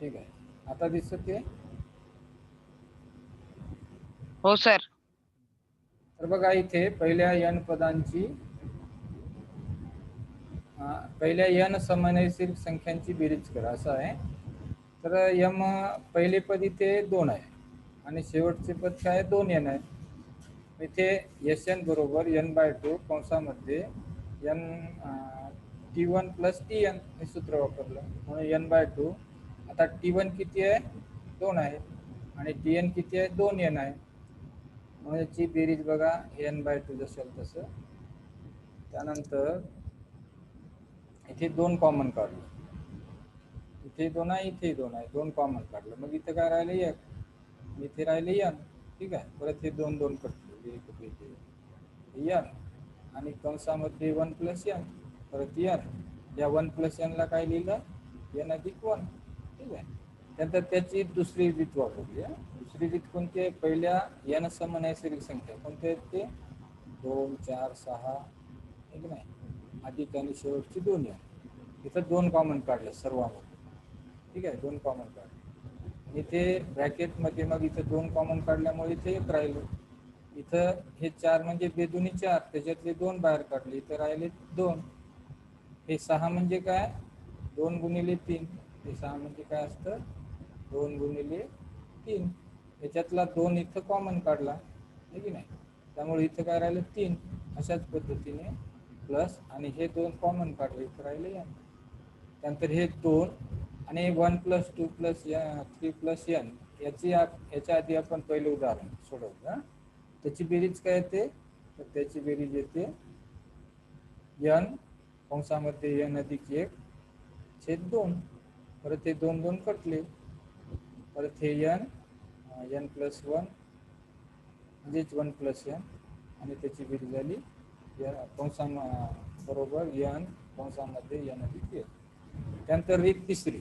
ठीक आहे. आता दिसत ते? हो सर. तर बघा इथे पहिल्या यन पदांची पहिल्या यन समनैसर्गिक संख्यांची बेरीज करा. असं आहे. तर यम पहिले पद इथे दोन आहे आणि शेवटचे पद काय? आहे? दोन यन आहे. इथे एस एन बरोबर N by two कंसामध्ये N T one plus T N हे सूत्र वापरलं. म्हणून एन बाय टू आता टी वन किती आहे? दोन आहे. आणि टी एन किती आहे? दोन एन आहे. म्हणून जी बेरीज बघा. एन बाय टू जसेल तसं. त्यानंतर इथे दोन कॉमन काढलं. इथे दोन आहे इथे दोन आहे. दोन कॉमन काढलं. मग इथं काय राहिलं? एक. इथे राहिले यन ठीक आहे. परत हे दोन दोन कटले एक यन आणि कंसामध्ये वन प्लस यन परत यन या वन प्लस यनला काय लिहिलं? यन अधिक वन ठीक आहे. त्यानंतर त्याची दुसरी रीत वापरली दुसरी रीत कोणती आहे? पहिल्या यन सम नैसर्गिक संख्या कोणते आहेत ते? दोन चार सहा एक नाही. अधिक आणि शेवटची दोन या इथं दोन कॉमन काढले सर्वांमध्ये ठीक आहे? दोन कॉमन काढले. इथे ब्रॅकेटमध्ये मग इथं दोन कॉमन काढल्यामुळे इथे एक राहिलं. इथं हे चार म्हणजे बेदुनी चार त्याच्यातले दोन बाहेर काढले. इथं राहिले दोन. हे सहा म्हणजे काय? दोन गुणिले तीन. हे सहा म्हणजे काय असतं? दोन गुणिले तीन. याच्यातला दोन इथं कॉमन काढला आहे की नाही? त्यामुळे इथं काय राहिलं? तीन. अशाच पद्धतीने प्लस आणि हे दोन कॉमन काढले इथं राहिले एन त्यानंतर हे दोन आणि one plus two plus three plus N याची आप- याच्या आधी आपण पहिलं उदाहरण सोडवलं त्याची बेरीज काय येते? तर त्याची बेरीज येते यन कंसामध्ये यन अधिक एक छेद दोन. परत हे दोन दोन कटले. परत हे यन यन प्लस वन म्हणजेच वन प्लस यन आणि त्याची बेरीज झाली या कंसा बरोबर यन कंसामध्ये यन अधिक एल त्यानंतर रीत तिसरी.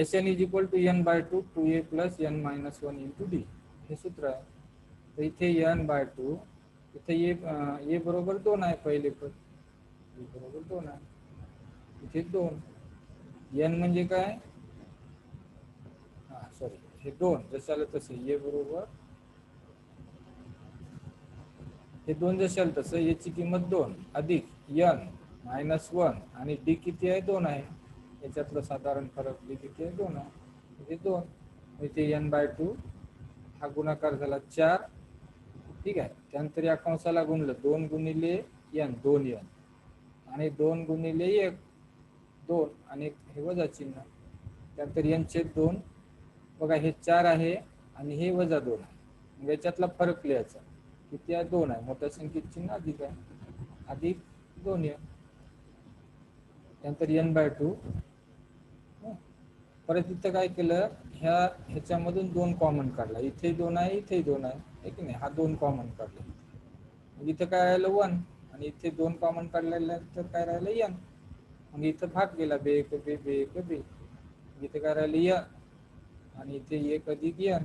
S N is equal to N by two two A plus N minus one into D हे सूत्र आहे. तर इथे एन बाय टू इथे ए ए बरोबर दोन आहे पहिले पद. ए बरोबर दोन आहे. इथे दोन. एन म्हणजे काय? हा सॉरी हे दोन जशाला तसे. ए बरोबर. हे दोन जशाल तसं. याची किंमत दोन. अधिक यन मायनस वन आणि डी किती आहे? दोन आहे. याच्यातलं साधारण फरक डी किती आहे? दोन आहे. हे दोन. इथे एन बाय टू हा गुणाकार झाला चार. ठीक आहे. त्यानंतर या कंसाला गुणलं. दोन गुणिले एन दोन एन आणि दोन गुणिले एक. दोन आणि हे वजा चिन्ह. त्यानंतर यांचे दोन बघा हे चार आहे आणि हे वजा दोन आहे. मग याच्यातला फरक लिहायचा. किती आहे? दोन आहे. मोठ्या संख्येत चिन्ह अधिक आहे. अधिक दोन एन त्यानंतर एन बाय टू परत इथं काय केलं? ह्या ह्याच्यामधून दोन कॉमन काढला. इथे दोन आहे इथे दोन आहे. है की नाही? हा दोन कॉमन काढला. इथं काय राहिलं? वन आणि इथे दोन कॉमन काढल्यानंतर काय राहिलं? यन मग इथं भाग गेला बे एक बे बे एक बे. इथे काय राहिलं यन आणि इथे एक अधिक यन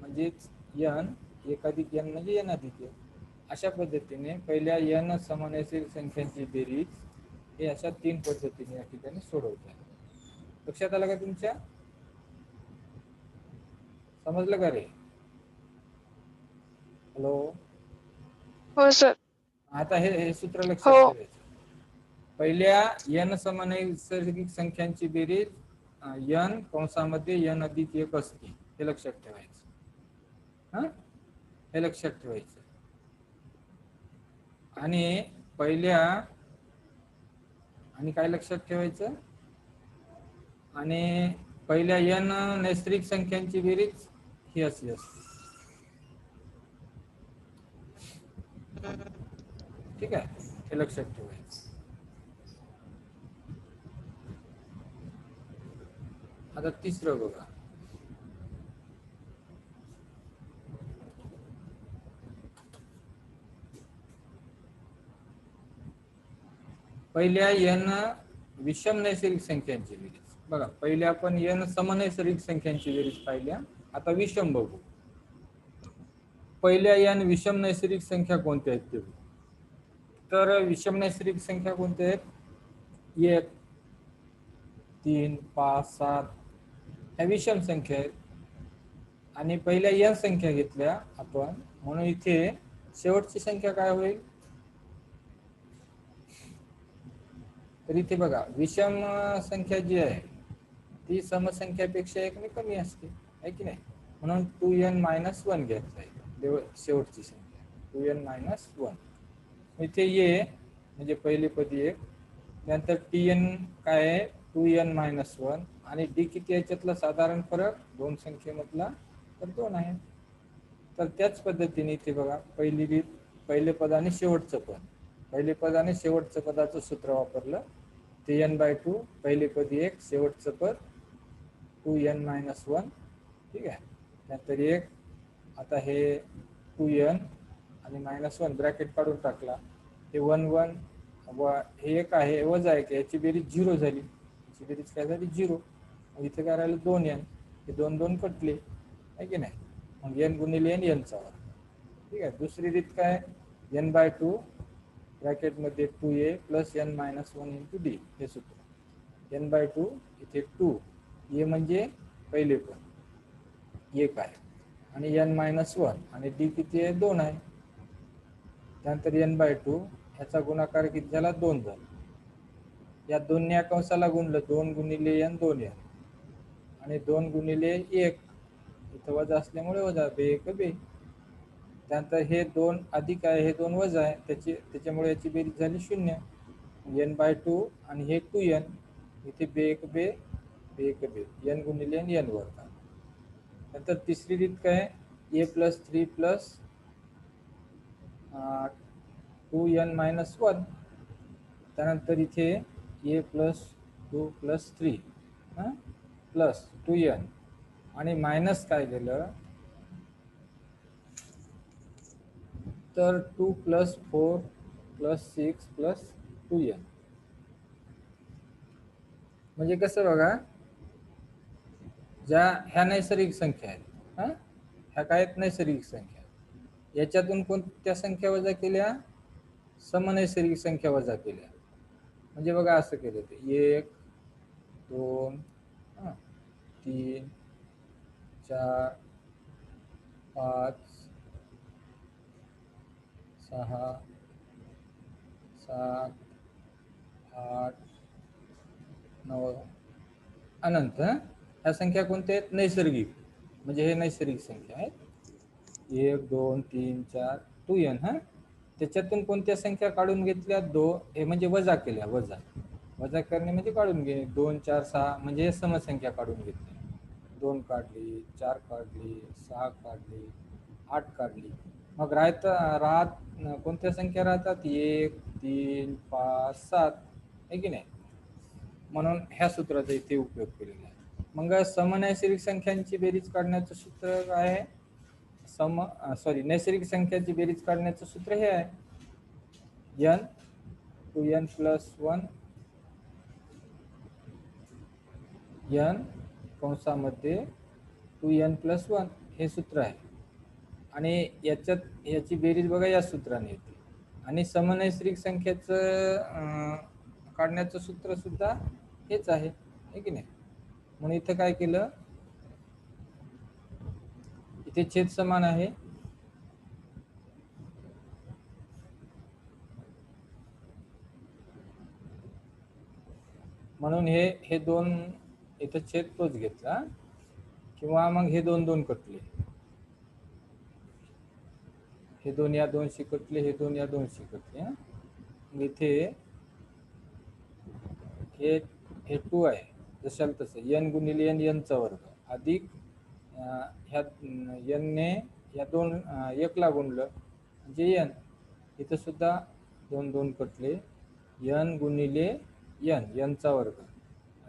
म्हणजेच यन एक अधिक यन म्हणजे यन अधिक यन अशा पद्धतीने पहिल्या यन समनैसर्गिक संख्यांची बेरीज हे अशा तीन पद्धतीने या ठिकाणी सोडवतात. लक्षात आलं का तुमच्या? समजलं का रे? हॅलो हो सर आता हे सूत्र लक्षात हो. पहिल्या यन समनैसर्गिक संख्यांची बेरीज यन कंसामध्ये यन अधिक एक असते हे लक्षात ठेवायचं. हा? हे लक्षात ठेवायचं. आणि पहिल्या आणि काय लक्षात ठेवायचं? आणि पहिल्या यन नैसर्गिक संख्यांची बेरीज ही असली असते. ठीक आहे? हे लक्षात ठेवायचं. आता तिसरं बघा. पहिल्या यन विषम नैसर्गिक संख्यांची बेरीज. बघा पहिल्या आपण यन समनैसर्गिक संख्यांची बेरीज पाहिल्या. आता विषम बघू. पहिल्या यन विषम नैसर्गिक संख्या कोणत्या आहेत ते तर विषम नैसर्गिक संख्या कोणत्या आहेत? एक तीन पाच सात विषम संख्या आहेत. आणि पहिल्या एन संख्या घेतल्या आपण. म्हणून इथे शेवटची संख्या काय होईल? तर इथे बघा विषम संख्या जी आहे ती समसंख्यापेक्षा एकने कमी असते. आहे की नाही? म्हणून टू एन मायनस वन घ्यायचं आहे. देव शेवटची संख्या. टू एन मायनस वन इथे ये म्हणजे पहिली पदी एक. नंतर टी एन काय आहे? टू एन मायनस वन आणि डी किती याच्यातला साधारण फरक? दोन संख्येमधला तर दोन आहे. तर त्याच पद्धतीने इथे बघा पहिली रीत पहिले पद आणि शेवटचं पद. पहिले पद आणि शेवटचं पदाचं सूत्र वापरलं. ते एन बाय टू पहिले पदी एक शेवटचं पद टू एन मायनस वन ठीक आहे? त्यानंतर एक आता हे टू एन आणि मायनस वन ब्रॅकेट काढून टाकला. हे वन वन व हे एक आहे वजा एक याची बेरीज झिरो झाली. याची बेरीज काय झाली? झिरो इथे काय राहिलं दोन एन हे दोन दोन कटले. आहे की नाही? मग एन गुणिले एन एनचा वर्ग. ठीक आहे? दुसरी रीत काय? N by two ब्रॅकेटमध्ये two A plus N minus one into D हे सूत्र. एन बाय टू इथे टू ए म्हणजे पहिले पण एक आहे. आणि एन मायनस वन आणि डी किती आहे? दोन आहे. त्यानंतर एन बाय टू ह्याचा गुणाकार किती झाला? दोन झाला. या दोन्ही कंसाला गुणलं. दोन गुणिले एन दोन एन आणि दोन गुणिले एक. इथं वजा असल्यामुळे वजा बे एक बे. त्यानंतर हे दोन अधिक आहे हे दोन वजा आहे. त्याची त्याच्यामुळे याची बेरीज झाली शून्य. एन बाय टू आणि हे टू एन. इथे बे एक बे बे एक बे. एन गुणिले एन एन वर्ग नंतर तिसरी रीत काय? A plus three plus two N minus one. त्यानंतर इथे A plus two plus three. Plus two N. आणि मायनस काय केलं? तर two plus four plus six plus two N. म्हणजे कसं बघा ज्या ह्या नैसर्गिक संख्या आहेत हा? ह्या काय आहेत? नैसर्गिक संख्या याच्यातून कोणत्या संख्या वजा केल्या? समनैसर्गिक संख्या वजा केल्या. म्हणजे बघा असं केलं ते. एक दोन तीन चार पाच सहा सात आठ नऊ. अनंत ह्या संख्या कोणत्या आहेत? नैसर्गिक. म्हणजे हे नैसर्गिक संख्या आहेत. एक दोन तीन चार टू एन हा? त्याच्यातून कोणत्या संख्या काढून घेतल्या? दो हे म्हणजे वजा केल्या वजा. वजा करणे म्हणजे काढून घे. दोन चार सहा. म्हणजे हे समसंख्या काढून घेतल्या. दोन काढली चार काढली सहा काढली आठ काढली. मग राहत राहत कोणत्या संख्या राहतात? एक तीन पाच सात. आहे की नाही? म्हणून ह्या सूत्राचा इथे उपयोग केलेला आहे. मग समनैसर्गिक संख्यांची बेरीज काढण्याचं सूत्र काय आहे. सम सॉरी नैसर्गिक संख्यांची बेरीज काढण्याचं सूत्र हे आहे. N two N plus one N कंसामध्ये two N plus one हे सूत्र आहे. आणि याच्यात याची बेरीज बघा या सूत्राने येते. आणि समनैसर्गिक संख्येचं काढण्याचं सूत्र सुद्धा हेच आहे. की नाही? म्हणून इथं काय केलं? इथे छेद समान आहे. म्हणून हे हे दोन इथं छेद तोच घेतला. किंवा मग हे दोन दोन कटले. हे दोन या दोनशी कटले हे दोन या दोनशी कटले मग इथे हे हे टू आहे. जशाल तसं. एन गुणिले एन यनचा वर्ग. अधिक ह्या यनने या दोन एकला गुणलं. म्हणजे एन इथं सुद्धा दोन दोन कटले. एन गुणिले यन यनचा वर्ग.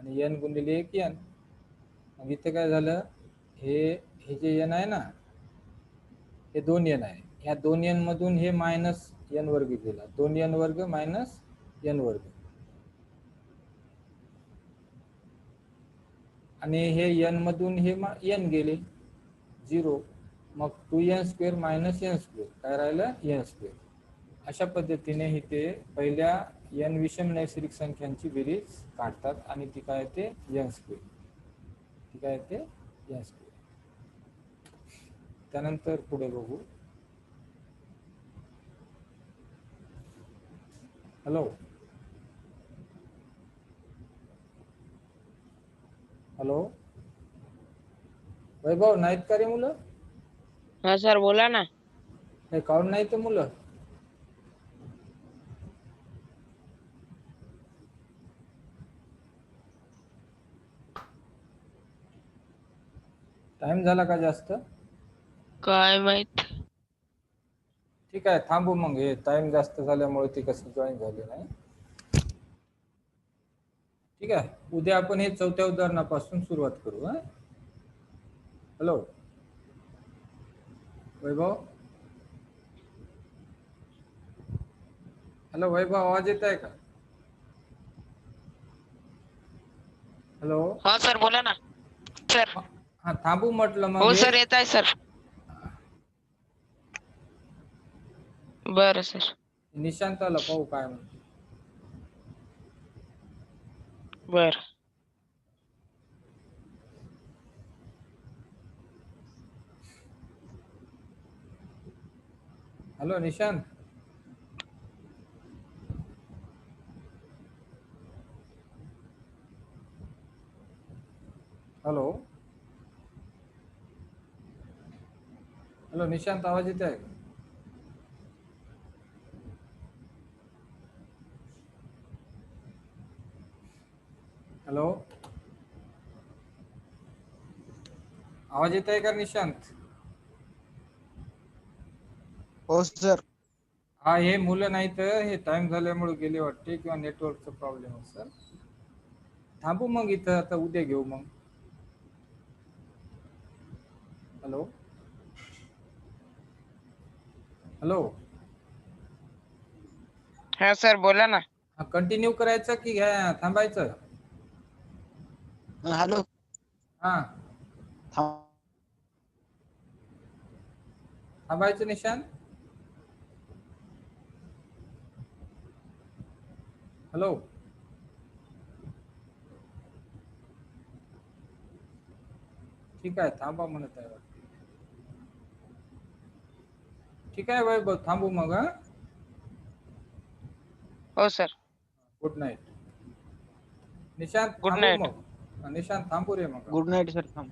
आणि एन गुणिले एक एन मग इथे काय झालं? हे हे जे एन आहे ना हे दोन एन आहे. ह्या दोन एन मधून हे मायनस एन वर्ग गेला दोन एन वर्ग मायनस एन वर्ग. आणि हे एन मधून हे एन गेले. झिरो मग two N square minus N square काय राहिलं? एन स्क्वेअर अशा पद्धतीने इथे पहिल्या एन विषम नैसर्गिक संख्यांची बेरीज काढतात आणि ती काय येते? एन स्क्वेअर ठीक आहे ते एन स्क्वेअर त्यानंतर पुढे बघू. हॅलो हॅलो वैभव नाहीत का रे मुलं? हा सर बोला ना. हे काढून नाही तर मुलं? टाइम झाला का जास्त? काय माहीत. ठीक आहे थांबू मग. हे टाइम जास्त झाल्यामुळे ते कसं जॉईन झाले नाही. ठीक आहे उद्या आपण हे चौथ्या उदाहरणापासून सुरुवात करू हा? हॅलो वैभव? हॅलो वैभव आवाज येत आहे का? हॅलो हो सर बोला ना. सर हा थांबू म्हटलं मग हो हे. सर येत आहे सर. बर सर. निशांताला पाहू काय म्हणते. बर. Hello Nishant hello hello Nishant आवाज येत आहे का? हॅलो? आवाज येत आहे का निशांत? हो सर. हा हे मुलं नाही तर हे टाइम झाल्यामुळे गेले वाटते किंवा नेटवर्कचा प्रॉब्लेम असेल थांबू मग इथं आता उद्या घेऊ मग. हॅलो? हॅलो हा सर बोला ना. कंटिन्यू करायचं की घ्या थांबायचं? हॅलो हा. थांब. थांबायचं निशांत हॅलो ठीक आहे थांबा म्हणत आहे वाटतं. ठीक आहे वैभव थांबू मग हा. हो सर. गुड नाईट निशांत थांबू. मग. हा, निशांत थांबू रे मग. गुड नाईट सर थांब.